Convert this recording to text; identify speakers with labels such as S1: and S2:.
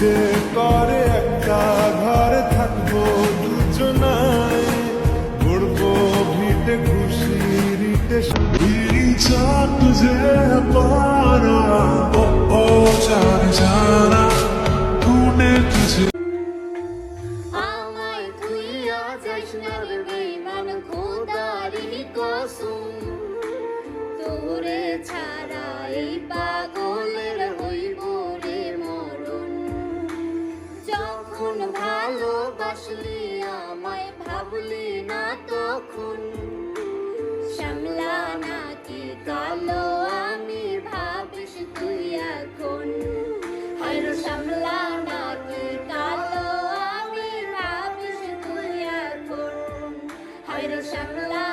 S1: ইচ্ছে করে একটা ঘরে থাকব দুজনায়। ঘুরবো
S2: ভিটে খুশি রিটে চাট যে পারা ও চার জানা, তুনে তুঝে। আমায় তুই আজ আসনা যখন ভালোবাসলি আমায়, ভাবলি না তখন। শ্যামলা নাকি কালো, আমি ভাবিস তুই এখন। হাইরো শ্যামলা নাকি কালো, আমি ভাবিস তুই এখন। হাইরো শ্যামলা